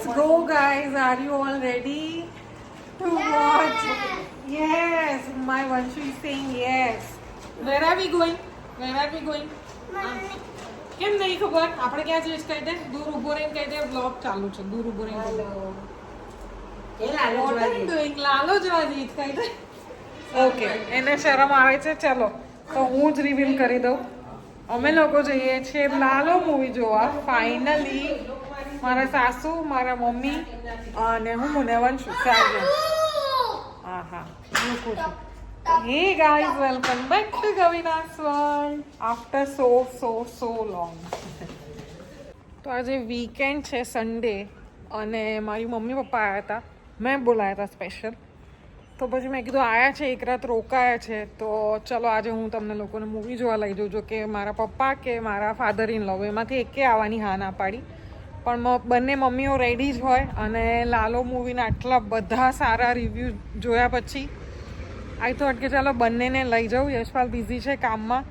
Let's go, guys. Are you all ready to watch? Yes, my Vanshu is saying yes. Where are we going? Where are we going? કેમ નહીં ખબર આપણે ક્યાં જઈશ કહી દે દૂર ઊભો રહીને કહી દે બ્લોગ ચાલુ છે દૂર ઊભો રહીને What are you doing? Lalo જોવા જઈશ કહી દે ઓકે એને શરમ આવે છે ચલો તો હું જ રિવીલ કરી દઉં અમે લોકો જઈએ છીએ લાલો મૂવી જોવા ફાઇનલી મારા સાસુ, મારા મમ્મી અને હું મુનેવન છું. ચાર હા હા મૂકું છું. Hey guys welcome back to ગવિનાસ world after so so so long તો આજે વીકેન્ડ છે સન્ડે અને મારી મમ્મી પપ્પા આવ્યા હતા મેં બોલાયા હતા સ્પેશિયલ તો પછી મેં કીધું આવ્યા છે, એક રાત રોકાયા છે. તો ચલો આજે હું તમને લોકોને મૂવી જોવા લઈ જઉં જો કે મારા પપ્પા કે મારા ફાધર ઇન લવ એમાંથી એકે આવવાની હા ના પાડી. પણ બંને મમ્મીઓ રેડી જ હોય અને લાલો મૂવીના આટલા બધા સારા રિવ્યૂ જોયા પછી આઈ થોટ કે ચાલો બંનેને લઈ જાઉં. યશપાલ બિઝી છે કામમાં.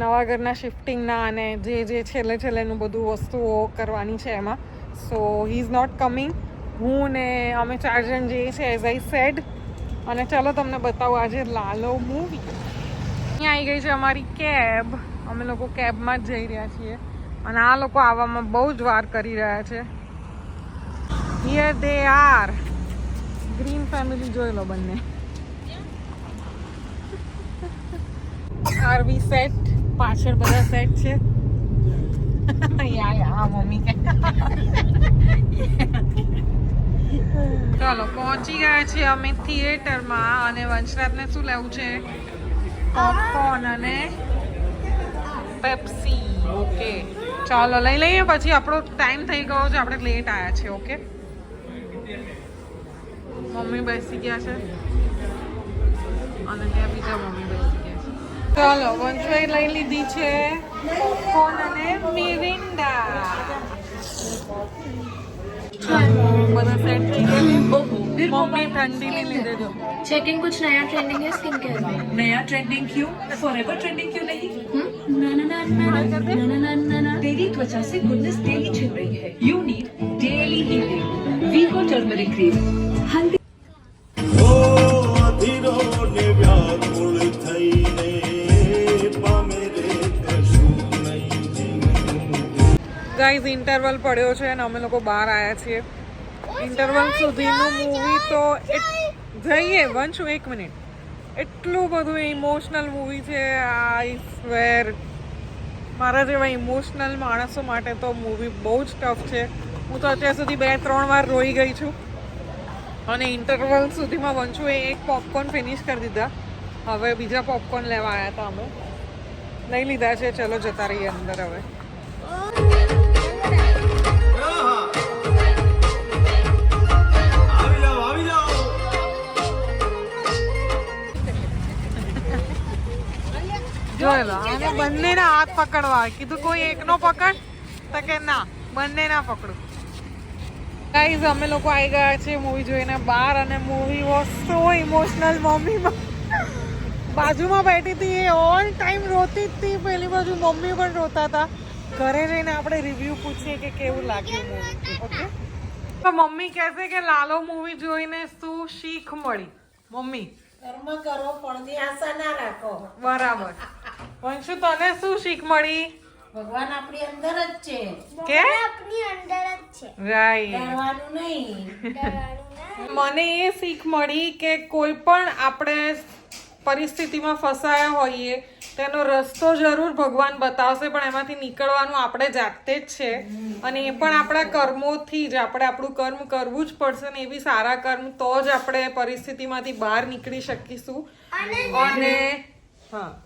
નવા ઘરના શિફ્ટિંગના અને જે જે છેલ્લે છેલ્લેનું બધું વસ્તુઓ કરવાની છે એમાં. So he is not coming હું ને અમે ચાર જણ જઈએ છીએ એઝ આઈ સેડ અને ચાલો તમને બતાવું આજે લાલો મૂવી અહીંયા આવી ગઈ છે અમારી કેબ અમે લોકો કેબમાં જ જઈ રહ્યા છીએ. અને આ લોકો આવવામાં બહુ જ વાર કરી રહ્યા છે. Here they are green family જોઈ લો બંને. આર વી સેટ પાછળ બધા સેટ છે? ચાલો, પહોંચી ગયા છીએ અમે થિયેટરમાં અને વંશરાજને શું લેવું છે? પોપકોર્ન અને પેપ્સી ઓકે ચાલો, લઈ લઈએ પછી આપણો ટાઈમ થઈ ગયો છે, આપણે લેટ આવ્યા છે ઓકે મમ્મી બેસી ગયા છે. અને ત્યાં બીજા મમ્મી બેસી ગયા છે. ચાલો વંશભાઈ લઈ લીધી છે ફોન અને મિરિન્ડા બધા સેટ થઈ ગયા મમ્મી ઠંડીની લીધે જો चेकिंग कुछ नया ट्रेंडिंग है स्किन केयर में नया ट्रेंडिंग क्यों फॉरएवर ट्रेंडिंग क्यों नहीं हम्म? ना ना ना ना ना ना ना ना ना तेरी त्वचा से गुडनेस डेली छिप रही है you need daily healing Vigo turmeric cream haldi ઓ અધીરોને વ્યાકુળ થઈને પામે રે કશું નહીં ગાઈઝ ઇન્ટરવલ પડ્યો છે અને અમે લોકો બહાર આવ્યા છીએ ઇન્ટરવલ સુધીનું મૂવી તો જઈએ, વંશુ, એક મિનિટ એટલું બધું ઇમોશનલ મૂવી છે આઈ સ્વેર મારા જેવા ઇમોશનલ માણસો માટે તો મૂવી બહુ જ ટફ છે. હું તો અત્યાર સુધી બે, ત્રણ વાર રોઈ ગઈ છું. અને ઇન્ટરવલ સુધીમાં વંશુએ એક પોપકોર્ન ફિનિશ કરી દીધા. હવે બીજા પોપકોર્ન લેવા આવ્યા હતા અમે. લઈ લીધા છે, ચલો જતા રહીએ અંદર હવે. બંનેના હાથ પકડવા. કીધું કોઈ એકનો પકડ તો કે ના બંનેના પકડું. ગાઈઝ અમે લોકો આવી ગયા છે મૂવી જોઈને બહાર અને મૂવી વોઝ સો ઇમોશનલ મમ્મીમાં. બાજુમાં બેઠી હતી એ ઓલ ટાઈમ રોતી જ હતી. પેલી બાજુ મમ્મી પણ રોતા હતા. ઘરે જઈને આપણે રિવ્યુ પૂછીએ કે કેવું લાગ્યું મૂવી ઓકે તો મમ્મી કહેશે કે લાલો મૂવી જોઈને શું શીખ મળી? મમ્મી. કર્મ કરો ફળની આશા ના રાખો. બરાબર. વંશુ તને શું શીખ મળી? ભગવાન આપણી અંદર જ છે. કે? આપણી અંદર જ છે. રાઈટ ડરવાનું નહીં. મને એ શીખ મળી કે કોઈ પણ આપણે પરિસ્થિતિમાં ફસાયા હોઈએ તેનો રસ્તો જરૂર ભગવાન બતાવશે પણ એમાંથી નીકળવાનું આપણે જાતે જ છે. અને એ પણ આપણા કર્મોથી જ આપણે આપણું કર્મ કરવું જ પડશે ને એ બી સારા કર્મ તો જ આપણે પરિસ્થિતિમાંથી બહાર નીકળી શકીશું. અને હા.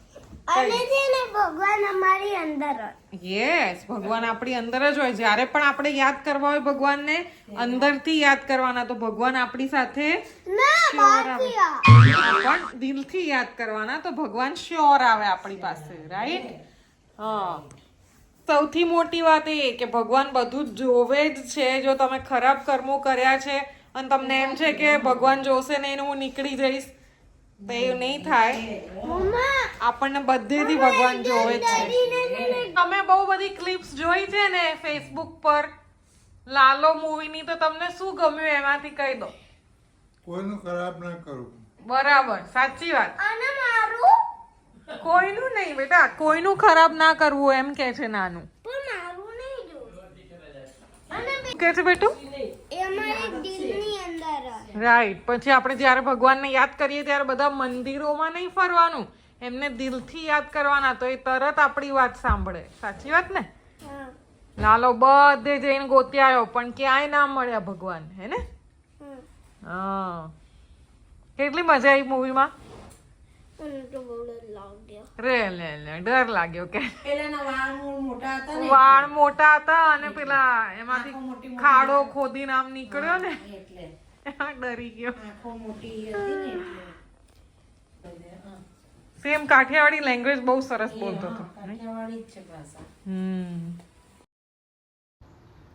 અને છે ને ભગવાન અમારી અંદર જ. યસ ભગવાન આપણી અંદર જ હોય. જ્યારે પણ આપણે યાદ કરવા હોય ભગવાનને અંદરથી યાદ કરવાના તો ભગવાન આપણી સાથે ના શ્યોર આવે. પણ દિલથી યાદ કરવાના તો ભગવાન શ્યોર આવે આપણી પાસે રાઈટ હા. સૌથી મોટી વાત એ કે ભગવાન બધું જોવે જ છે. જો તમે ખરાબ કર્મો કર્યા છે અને તમને એમ છે કે ભગવાન જોશે નહીં ને હું નીકળી જઈશ તો એવું નહીં થાય. મમ્મા આપણને બધેથી ભગવાન જોવે છે. તમે બહુ બધી ક્લિપ્સ જોઈ છે ને ફેસબુક પર. લાલો મૂવીની તો તમને શું ગમ્યું એમાંથી કહી દો. કોઈનું ખરાબ ના કરું. બરાબર સાચી વાત. અને મારું? કોઈનું નહીં બેટા કોઈનું ખરાબ ના કરવું એમ કે છે નાનું. પણ મારું નહીં કે છે બેટું એ અમારે દિલની અંદર જ. રાઈટ પછી આપણે જ્યારે ભગવાનને યાદ કરીએ ત્યારે બધા મંદિરોમાં નહીં ફરવાનું. એમને દિલથી યાદ કરવાના તો એ તરત આપણી વાત સાંભળે. સાચી વાત ને? લાલો બધે જઈને ગોતી આવ્યો પણ ક્યાંય ના મળ્યા ભગવાન હે ને? હમ. હા. કેટલી મજા આવી મૂવીમાં? મને તો બહુ જ લાગ્યો. રે લે લે ડર લાગ્યો કે. વાળ મોટા હતા ને વાળ મોટા હતા અને પેલા એમાંથી ખાડો ખોદીને આમ નીકળ્યો ને. એટલે. ડરી ગયો. આંખો મોટી હતી ને એટલે બધે, હા. સેમ કાઠિયાવાડી લેંગ્વેજ બહુ સરસ બોલતો હતો કાઠિયાવાડી જ છે ભાષા. હમ.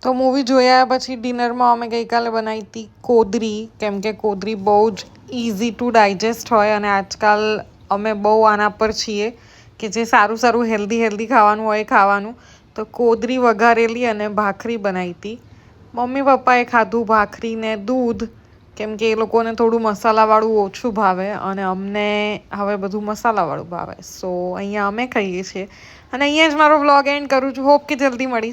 તો મૂવી જોયા પછી ડિનરમાં અમે ગઈકાલે બનાવી હતી કોદરી. કેમ કે કોદરી બહુ જ ઇઝી ટુ ડાયજેસ્ટ હોય અને આજકાલ અમે બહુ આના પર છીએ કે જે સારું સારું હેલ્ધી હેલ્ધી ખાવાનું હોય ખાવાનું. તો કોદરી વઘારેલી અને ભાખરી બનાવી હતી. મમ્મી પપ્પાએ ખાધું ભાખરી ને દૂધ, કેમ કે એ લોકોને થોડું મસાલાવાળું ઓછું ભાવે અને અમને હવે બધું મસાલાવાળું ભાવે. સો અહીંયા અમે ખાઈએ છીએ. અને અહીંયા જ મારો વ્લોગ એન્ડ કરું છું. હોપ કે જલ્દી મળીશ